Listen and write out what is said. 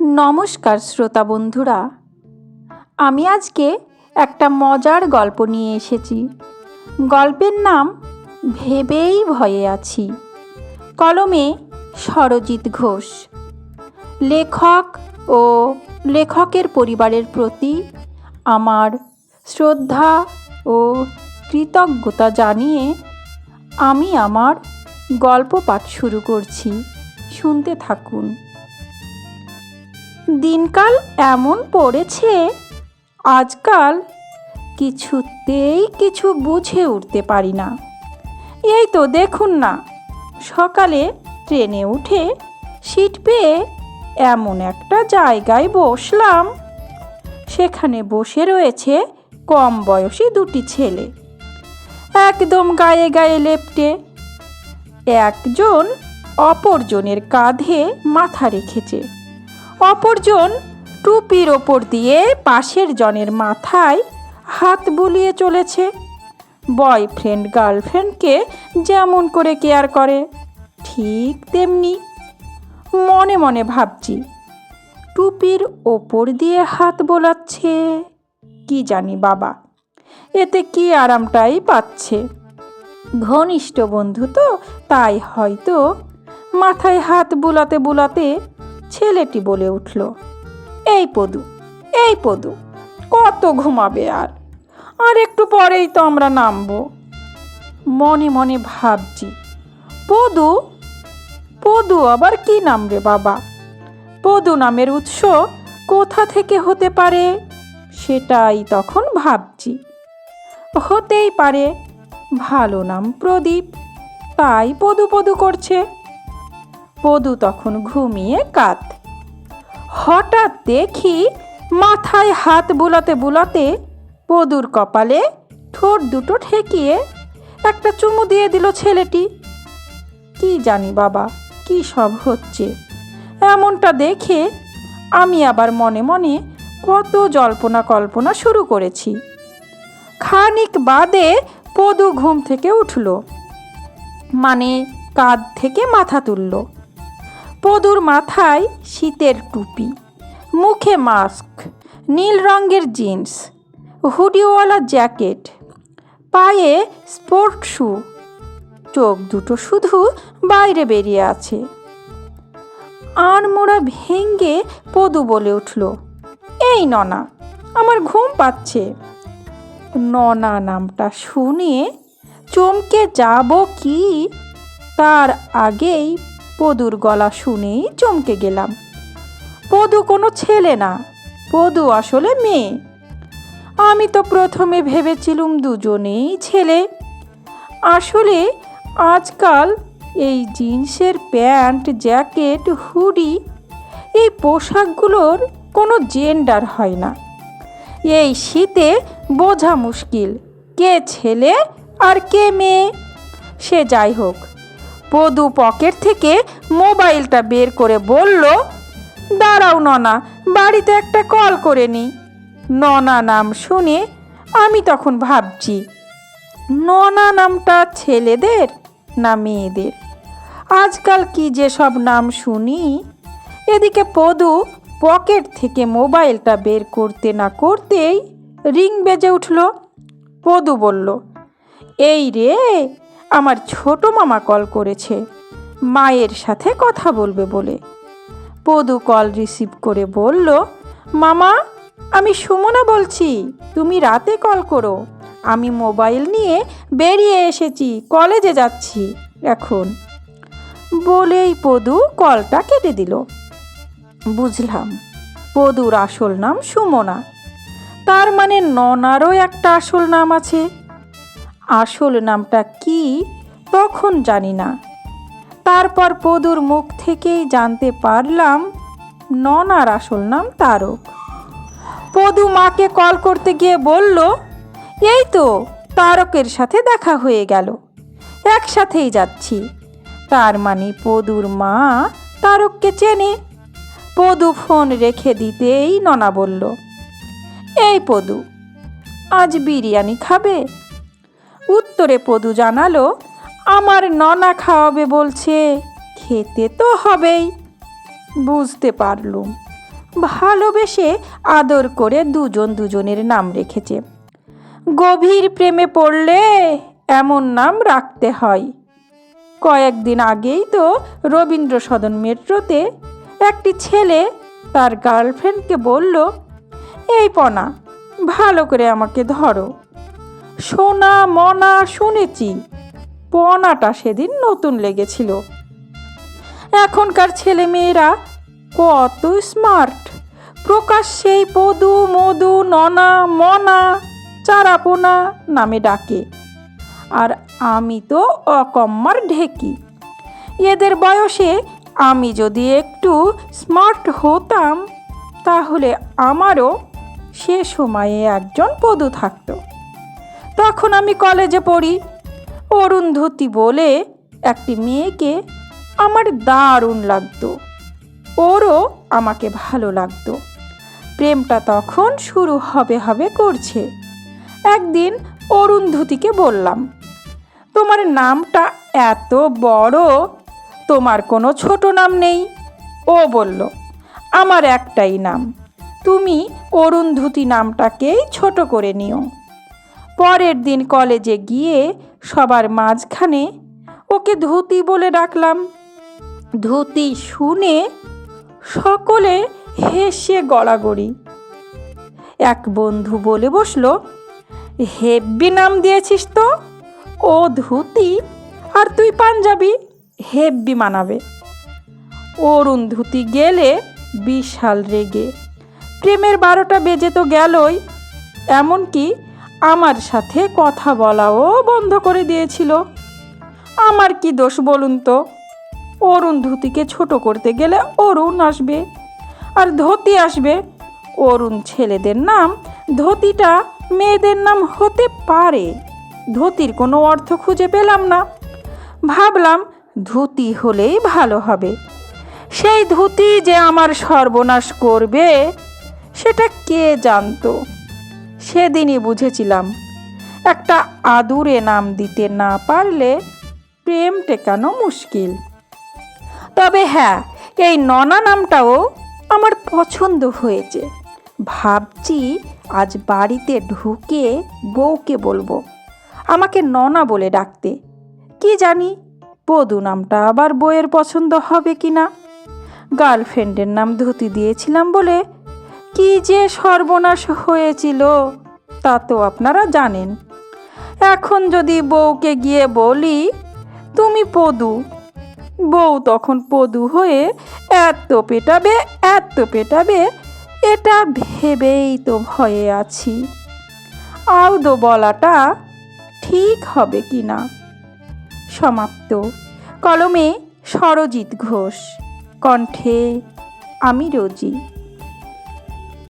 নমস্কার শ্রোতা বন্ধুরা। আমি আজকে একটা মজার গল্প নিয়ে এসেছি। গল্পের নাম ভেবেই ভয়ে আছি। কলমে সরজিৎ ঘোষ। লেখক ও লেখকের পরিবারের প্রতি আমার শ্রদ্ধা ও কৃতজ্ঞতা জানিয়ে আমি আমার গল্প পাঠ শুরু করছি। শুনতে থাকুন। দিনকাল এমন পড়েছে, আজকাল কিছুতেই কিছু বুঝে উঠতে পারি না। এই তো দেখুন না, সকালে ট্রেনে উঠে সিট পেয়ে এমন একটা জায়গায় বসলাম। সেখানে বসে রয়েছে কম বয়সী দুটি ছেলে। একদম গায়ে গায়ে লেপটে। একজন অপরজনের কাঁধে মাথা রেখেছে। অপরজন টুপির ওপর দিয়ে পাশের জনের মাথায় হাত বুলিয়ে চলেছে। বয়ফ্রেন্ড, গার্লফ্রেন্ডকে যেমন করে কেয়ার করে, ঠিক তেমনি মনে মনে ভাবছি, টুপির ওপর দিয়ে হাত বোলাচ্ছে, কি জানি বাবা, এতে কি আরামটাই পাচ্ছে। ঘনিষ্ঠ বন্ধু তো, তাই হয়তো মাথায় হাত বুলাতে বুলাতে ছেলেটি বলে উঠল, এই পদু এই পদু, কত ঘুমাবে আর? আর একটু পরেই তো আমরা নামবো। মনে মনে ভাবছি, পদু পদু আবার কি নাম রে বাবা? পদু নামের উৎস কোথা থেকে হতে পারে? সেটাই তখন ভাবছি। হতেই পারে, ভালো নাম প্রদীপ, তাই পদু পদু করছে। পদু তখন ঘুমিয়ে কাত হঠাৎ দেখি মাথায় হাত বুলাতে বুলাতে পদুর কপালে ঠোঁট দুটো ঠেকিয়ে একটা চুমু দিয়ে দিল ছেলেটি। কি জানি বাবা, কি সব হচ্ছে? এমনটা দেখে আমি আবার মনে মনে কত জল্পনা কল্পনা শুরু করেছি। খানিক বাদে পদু ঘুম থেকে উঠল মানে কাঁধ থেকে মাথা তুলল। পদুর মাথায় শীতের টুপি, মুখে মাস্ক, নীল রঙের জিন্স, হুডিওয়ালা জ্যাকেট, পায়ে স্পোর্ট শু। চোখ দুটো শুধু বাইরে বেরিয়ে আছে। আড়মোড়া ভেঙ্গে পদু বলে উঠল, এই ননা, আমার ঘুম পাচ্ছে। ননা নামটা শুনে চমকে যাব কি? তার আগেই পদুর গলা শুনেই চমকে গেলাম। পদু কোনো ছেলে না, পদু আসলে মেয়ে। আমি তো প্রথমে ভেবেছিলুম দুজনেই ছেলে। আসলে আজকাল এই জিন্সের প্যান্ট, জ্যাকেট, হুডি, এই পোশাকগুলোর কোনো জেন্ডার হয় না। এই শীতে বোঝা মুশকিল, কে ছেলে আর কে মেয়ে। সে যাই হোক পদু পকেট থেকে মোবাইলটা বের করে বলল, দাঁড়াও ননা, বাড়িতে একটা কল করে নি। ননা নাম শুনে আমি তখন ভাবছি, ননা নামটা ছেলেদের না মেয়েদের? আজকাল কি যে সব নাম শুনি? এদিকে পদু পকেট থেকে মোবাইলটা বের করতে না করতেই রিং বেজে উঠল। পদু বলল, এই রে আমার ছোট মামা কল করেছে। মায়ের সাথে কথা বলবে বলে। পদু কল রিসিভ করে বলল, মামা, আমি সুমনা বলছি, তুমি রাতে কল করো। আমি মোবাইল নিয়ে বেরিয়ে এসেছি, কলেজে যাচ্ছি এখন। বলেই পদু কলটা কেটে দিল। বুঝলাম, পদুর আসল নাম সুমনা। তার মানে ননারও একটা আসল নাম আছে। আসল নামটা কি তখন জানি না। তারপর পদুর মুখ থেকেই জানতে পারলাম ননার আসল নাম তারক। পদু মাকে কল করতে গিয়ে বলল, এই তো, তারকের সাথে দেখা হয়ে গেল। একসাথেই যাচ্ছি। তার মানে পদুর মা তারককে চেনে। পদু ফোন রেখে দিতেই ননা বলল, এই পদু, আজ বিরিয়ানি খাবে? উত্তরে পদু জানালো, আমার ননা খাওয়াবে বলছে, খেতে তো হবেই। বুঝতে পারলুম। ভালোবেসে আদর করে দুজন দুজনের নাম রেখেছে। গভীর প্রেমে পড়লে এমন নাম রাখতে হয়। কয়েকদিন আগেই তো রবীন্দ্র সদন মেট্রোতে একটি ছেলে তার গার্লফ্রেন্ডকে বলল, এই পনা, ভালো করে আমাকে ধরো। সোনা মনা শুনেছি। পনাটা সেদিন নতুন লেগেছিল। এখনকার ছেলে মেয়েরা কত স্মার্ট প্রকাশ্যেই পদু মধু, ননা, মনা, চারাপোনা নামে ডাকে। আর আমি তো অকম্মার ঢেকি। এদের বয়সে আমি যদি একটু স্মার্ট হতাম, তাহলে আমারও সে সময়ে একজন পদু থাকতো। তখন আমি কলেজে পড়ি। অরুন্ধতী বলে একটি মেয়েকে আমার দারুণ লাগতো। ওরও আমাকে ভালো লাগতো। প্রেমটা তখন শুরু হবে হবে করছে। একদিন অরুন্ধতীকে বললাম, তোমার নামটা এত বড়, তোমার কোনো ছোট নাম নেই? ও বলল, আমার একটাই নাম। তুমি অরুন্ধতী নামটাকেই ছোট করে নিও। পরের দিন কলেজে গিয়ে সবার মাঝখানে ওকে ধুতি বলে ডাকলাম। ধুতি শুনে সকলে হেসে গড়াগড়ি এক বন্ধু বলে বসল, হেব্বি নাম দিয়েছিস তো। ও ধুতি আর তুই পাঞ্জাবি, হেব্বি মানাবে। অরুণ ধুতি গেলে বিশাল রেগে। প্রেমের বারোটা বেজে তো গেলই, এমনকি আমার সাথে কথা বলাও বন্ধ করে দিয়েছিল। আমার কি দোষ বলুন তো? অরুণ ধুতিকে ছোট করতে গেলে অরুণ আসবে। আর ধুতি আসবে। অরুণ ছেলেদের নাম, ধুতিটা মেয়েদের নাম হতে পারে। ধুতির কোনো অর্থ খুঁজে পেলাম না। ভাবলাম ধুতি হলেই ভালো হবে। সেই ধুতি যে আমার সর্বনাশ করবে, সেটা কে জানতো? সেদিনই বুঝেছিলাম, একটা আদুরে নাম দিতে না পারলে প্রেম টেকানো মুশকিল। তবে হ্যাঁ এই ননা নামটাও আমার পছন্দ হয়েছে। ভাবছি আজ বাড়িতে ঢুকে বউকে বলব, আমাকে ননা বলে ডাকতে। কি জানি পদু নামটা আবার বইয়ের পছন্দ হবে কি না গার্লফ্রেন্ডের নাম ধুতি দিয়েছিলাম বলে কি যে সর্বনাশ হয়েছিল তা তো আপনারা জানেন। এখন যদি বউকে গিয়ে বলি, তুমি পদু। বউ তখন পদু হয়ে, এত পেটাবে এত পেটাবে, এটা ভেবেই তো ভয়ে আছি। আউদো বলাটা ঠিক হবে কি না? সমাপ্ত। কলমে সরজিৎ ঘোষ, কণ্ঠে আমি রোজি।